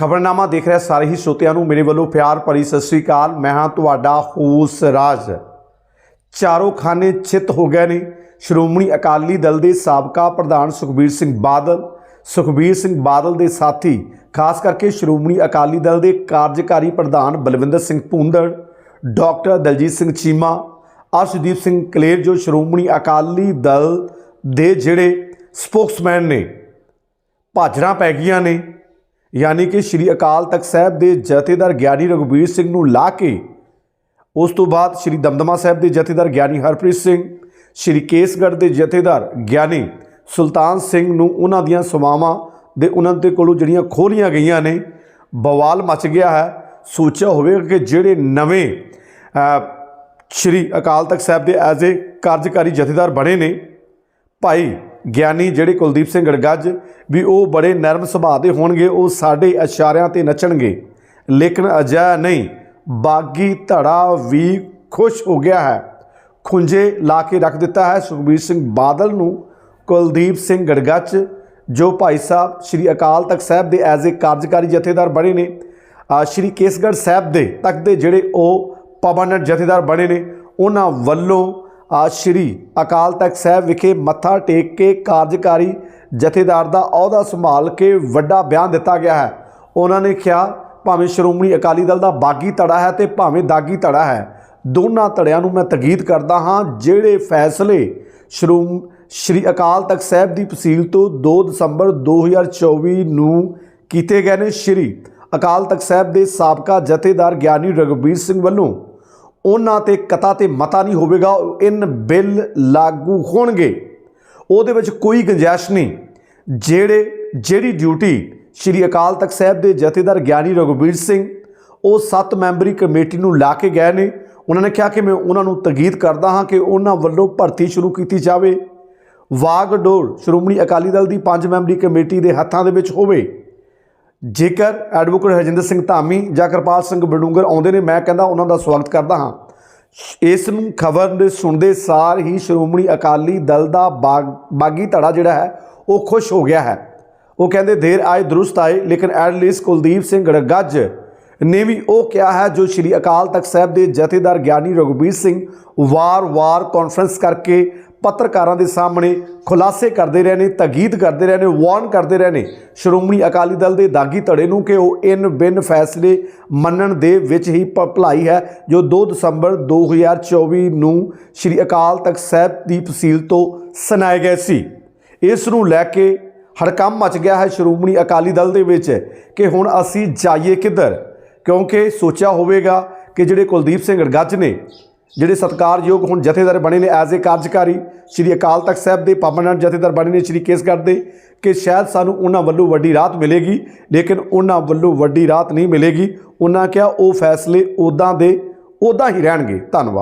ਖਬਰਨਾਮਾ ਦੇਖ ਰਿਹਾ ਸਾਰੇ ਹੀ ਸਰੋਤਿਆਂ ਨੂੰ ਮੇਰੇ ਵੱਲੋਂ ਪਿਆਰ ਭਰੀ ਸਤਿ ਸ੍ਰੀ ਅਕਾਲ। ਮੈਂ ਹਾਂ ਤੁਹਾਡਾ ਹੋਸ ਰਾਜ। ਚਾਰੋਂ ਖਾਨੇ ਚਿੱਤ ਹੋ ਗਏ ਨੇ। ਸ਼੍ਰੋਮਣੀ ਅਕਾਲੀ ਦਲ ਦੇ ਸਾਬਕਾ ਪ੍ਰਧਾਨ ਸੁਖਬੀਰ ਸਿੰਘ ਬਾਦਲ, ਸੁਖਬੀਰ ਸਿੰਘ ਬਾਦਲ ਦੇ ਸਾਥੀ, ਖਾਸ ਕਰਕੇ ਸ਼੍ਰੋਮਣੀ ਅਕਾਲੀ ਦਲ ਦੇ ਕਾਰਜਕਾਰੀ ਪ੍ਰਧਾਨ ਬਲਵਿੰਦਰ ਸਿੰਘ ਭੂੰਦੜ, ਡਾਕਟਰ ਦਲਜੀਤ ਸਿੰਘ ਚੀਮਾ, ਅਰਸ਼ਦੀਪ ਸਿੰਘ ਕਲੇਰ ਜੋ ਸ਼੍ਰੋਮਣੀ ਅਕਾਲੀ ਦਲ ਦੇ ਜਿਹੜੇ ਸਪੋਕਸਮੈਨ ਨੇ, ਭਾਜੜਾਂ ਪੈ ਗਈਆਂ ਨੇ। ਯਾਨੀ ਕਿ ਸ਼੍ਰੀ ਅਕਾਲ ਤਖਤ ਸਾਹਿਬ ਦੇ ਜਥੇਦਾਰ ਗਿਆਨੀ ਰਘੁਬੀਰ ਸਿੰਘ ਨੂੰ ਲਾ ਕੇ, ਉਸ ਤੋਂ ਬਾਅਦ ਸ਼੍ਰੀ ਦਮਦਮਾ ਸਾਹਿਬ ਦੇ ਜਥੇਦਾਰ ਗਿਆਨੀ ਹਰਪ੍ਰੀਤ ਸਿੰਘ, ਸ਼੍ਰੀ ਕੇਸਗੜ੍ਹ ਦੇ ਜਥੇਦਾਰ ਗਿਆਨੀ ਸੁਲਤਾਨ ਸਿੰਘ ਨੂੰ ਉਹਨਾਂ ਦੀਆਂ ਸਮਾਵਾਂ ਦੇ ਉਹਨਾਂ ਦੇ ਕੋਲੋਂ ਜਿਹੜੀਆਂ ਖੋਲੀਆਂ ਗਈਆਂ ਨੇ, ਬਵਾਲ ਮਚ ਗਿਆ ਹੈ। ਸੋਚਿਆ ਹੋਵੇਗਾ ਕਿ ਜਿਹੜੇ ਨਵੇਂ ਸ਼੍ਰੀ ਅਕਾਲ ਤਖਤ ਸਾਹਿਬ ਦੇ ਐਜ਼ ਏ ਕਾਰਜਕਾਰੀ ਜਥੇਦਾਰ ਬਣੇ ਨੇ, ਭਾਈ ਗਿਆਨੀ ਜਿਹੜੇ ਕੁਲਦੀਪ ਸਿੰਘ ਗੜਗੱਜ ਵੀ ਉਹ ਬੜੇ ਨਰਮ ਸੁਭਾਅ ਦੇ ਹੋਣਗੇ, ਉਹ ਸਾਡੇ ਇਸ਼ਾਰਿਆਂ ਤੇ ਨੱਚਣਗੇ। ਲੇਕਿਨ ਅਜਿਹਾ ਨਹੀਂ, ਬਾਗੀ ਧੜਾ ਵੀ ਖੁਸ਼ ਹੋ ਗਿਆ ਹੈ। ਖੁੰਝੇ ਲਾ ਕੇ ਰੱਖ ਦਿੱਤਾ ਹੈ ਸੁਖਬੀਰ ਸਿੰਘ ਬਾਦਲ ਨੂੰ। ਕੁਲਦੀਪ ਸਿੰਘ ਗੜਗੱਜ, ਜੋ ਭਾਈ ਸਾਹਿਬ ਸ਼੍ਰੀ ਅਕਾਲ ਤਖਤ ਸਾਹਿਬ ਦੇ ਐਜ਼ ਏ ਕਾਰਜਕਾਰੀ ਜਥੇਦਾਰ ਬਣੇ ਨੇ ਸ਼੍ਰੀ ਕੇਸਗੜ੍ਹ ਸਾਹਿਬ ਦੇ ਤੱਕ ਦੇ ਜਿਹੜੇ ਉਹ ਪਰਮਾਨੈਂਟ ਜਥੇਦਾਰ ਬਣੇ ਨੇ, ਉਹਨਾਂ ਵੱਲੋਂ ਸ਼੍ਰੀ ਅਕਾਲ ਤਖਤ ਸਾਹਿਬ ਵਿਖੇ ਮੱਥਾ ਟੇਕ ਕੇ ਕਾਰਜਕਾਰੀ ਜਥੇਦਾਰ ਦਾ ਅਹੁਦਾ ਸੰਭਾਲ ਕੇ ਵੱਡਾ ਬਿਆਨ ਦਿੱਤਾ ਗਿਆ ਹੈ। ਉਹਨਾਂ ਨੇ ਕਿਹਾ, ਭਾਵੇਂ ਸ਼੍ਰੋਮਣੀ ਅਕਾਲੀ ਦਲ ਦਾ ਬਾਗੀ ਧੜਾ ਹੈ ਤੇ ਭਾਵੇਂ ਦਾਗੀ ਧੜਾ ਹੈ, ਦੋਨਾਂ ਧੜਿਆਂ ਨੂੰ ਮੈਂ ਤਗੀਦ ਕਰਦਾ ਹਾਂ, ਜਿਹੜੇ ਫੈਸਲੇ ਸ਼੍ਰੋਮ, ਸ਼੍ਰੀ ਅਕਾਲ ਤਖਤ ਸਾਹਿਬ ਦੀ ਤਹਿਸੀਲ ਤੋਂ 2 ਦਸੰਬਰ 2024 ਨੂੰ ਕੀਤੇ ਗਏ ਨੇ। ਸ਼੍ਰੀ ਅਕਾਲ ਤਖਤ ਸਾਹਿਬ ਦੇ ਸਾਬਕਾ ਜਥੇਦਾਰ ਗਿਆਨੀ ਰਘਬੀਰ ਸਿੰਘ ਵੱਲੋਂ ਉਹਨਾਂ ਤੇ ਕਤਾ ਤੇ ਮਤਾ ਨਹੀਂ ਹੋਵੇਗਾ, ਇਨ ਬਿੱਲ ਲਾਗੂ ਹੋਣਗੇ। ਉਹਦੇ ਵਿੱਚ ਕੋਈ ਗੁੰਜਾਇਸ਼ ਨਹੀਂ। ਜਿਹੜੇ, ਜਿਹੜੀ ਡਿਊਟੀ ਸ਼੍ਰੀ ਅਕਾਲ ਤਖਤ ਸਾਹਿਬ ਦੇ ਜਥੇਦਾਰ ਗਿਆਨੀ ਰਘੁਬੀਰ ਸਿੰਘ, ਉਹ ਸੱਤ ਮੈਂਬਰੀ ਕਮੇਟੀ ਨੂੰ ਲਾ ਕੇ ਗਏ ਨੇ। ਉਹਨਾਂ ਨੇ ਕਿਹਾ ਕਿ ਮੈਂ ਉਹਨਾਂ ਨੂੰ ਤਗੀਦ ਕਰਦਾ ਹਾਂ ਕਿ ਉਹਨਾਂ ਵੱਲੋਂ ਭਰਤੀ ਸ਼ੁਰੂ ਕੀਤੀ ਜਾਵੇ। ਵਾਗਡੋਰ ਸ਼੍ਰੋਮਣੀ ਅਕਾਲੀ ਦਲ ਦੀ ਪੰਜ ਮੈਂਬਰੀ ਕਮੇਟੀ ਦੇ ਹੱਥਾਂ ਦੇ ਵਿੱਚ ਹੋਵੇ। ਜੇਕਰ ਐਡਵੋਕੇਟ ਹਰਜਿੰਦਰ ਸਿੰਘ ਧਾਮੀ ਜਾਂ ਕਿਰਪਾਲ ਸਿੰਘ ਬਡੂੰਗਰ ਆਉਂਦੇ ਨੇ, ਮੈਂ ਕਹਿੰਦਾ ਉਹਨਾਂ ਦਾ ਸਵਾਗਤ ਕਰਦਾ ਹਾਂ। ਇਸ ਨੂੰ ਖਬਰ ਦੇ ਸੁਣਦੇ ਸਾਰ ਹੀ ਸ਼੍ਰੋਮਣੀ ਅਕਾਲੀ ਦਲ ਦਾ ਬਾਗ- ਬਾਗੀ ਧੜਾ ਜਿਹੜਾ ਹੈ, ਉਹ ਖੁਸ਼ ਹੋ ਗਿਆ ਹੈ। ਉਹ ਕਹਿੰਦੇ, ਦੇਰ ਆਏ, ਦਰੁਸਤ ਆਏ, ਲੇਕਿਨ ਐਟਲੀਸਟ ਕੁਲਦੀਪ ਸਿੰਘ ਗੜਗੱਜ ਨੇ ਵੀ ਉਹ ਕਿਹਾ ਹੈ, ਜੋ ਸ਼੍ਰੀ ਅਕਾਲ ਤਖਤ ਸਾਹਿਬ ਦੇ ਜਥੇਦਾਰ ਗਿਆਨੀ ਰਘੁਬੀਰ ਸਿੰਘ ਵਾਰ-ਵਾਰ ਕਾਨਫਰੰਸ ਕਰਕੇ ਪੱਤਰਕਾਰਾਂ ਦੇ ਸਾਹਮਣੇ ਖੁਲਾਸੇ ਕਰਦੇ ਰਹੇ ਨੇ, ਤਗੀਦ ਕਰਦੇ ਰਹੇ ਨੇ, ਵਾਰਨ ਕਰਦੇ ਰਹੇ ਨੇ। ਸ਼੍ਰੋਮਣੀ ਅਕਾਲੀ ਦਲ ਦੇ ਦਾਗੀ ਧੜੇ ਨੂੰ ਕਿ ਉਹ ਇਨ ਬਿਨ ਫੈਸਲੇ ਮੰਨਣ ਦੇ ਵਿੱਚ ਹੀ ਭਲਾਈ ਹੈ, ਜੋ 2 ਦਸੰਬਰ 2024 ਨੂੰ ਸ਼੍ਰੀ ਅਕਾਲ ਤਖਤ ਸਾਹਿਬ ਦੀ ਤਹਿਸੀਲ ਤੋਂ ਸੁਣਾਏ ਗਏ ਸੀ। ਇਸ ਨੂੰ ਲੈ ਕੇ ਹੜਕੰਮ ਮਚ ਗਿਆ ਹੈ ਸ਼੍ਰੋਮਣੀ ਅਕਾਲੀ ਦਲ ਦੇ ਵਿੱਚ ਕਿ ਹੁਣ ਅਸੀਂ ਜਾਈਏ ਕਿੱਧਰ? ਕਿਉਂਕਿ ਸੋਚਿਆ ਹੋਵੇਗਾ ਕਿ ਜਿਹੜੇ ਕੁਲਦੀਪ ਸਿੰਘ ਗੜਗੱਜ ਨੇ ਜਿਹੜੇ ਸਤਕਾਰਯੋਗ ਹੁਣ ਜਥੇਦਾਰ ਬਣੇ ਨੇ ਐਜ਼ ਏ ਕਾਰਜਕਾਰੀ, ਸ਼੍ਰੀ ਅਕਾਲ ਤਖਤ ਸਾਹਿਬ ਦੇ ਪਰਮਾਨੈਂਟ ਜਥੇਦਾਰ ਬਣੇ ਨੇ ਸ਼੍ਰੀ ਕੇਸਗੜ੍ਹ ਦੇ, ਕਿ ਸ਼ਾਇਦ ਸਾਨੂੰ ਉਹਨਾਂ ਵੱਲੋਂ ਵੱਡੀ ਰਾਹਤ ਮਿਲੇਗੀ, ਲੇਕਿਨ ਉਹਨਾਂ ਵੱਲੋਂ ਵੱਡੀ ਰਾਹਤ ਨਹੀਂ ਮਿਲੇਗੀ। ਉਹਨਾਂ ਕਿਹਾ ਉਹ ਫੈਸਲੇ ਉਦਾਂ ਦੇ ਉਦਾਂ ਹੀ ਰਹਿਣਗੇ। ਧੰਨਵਾਦ।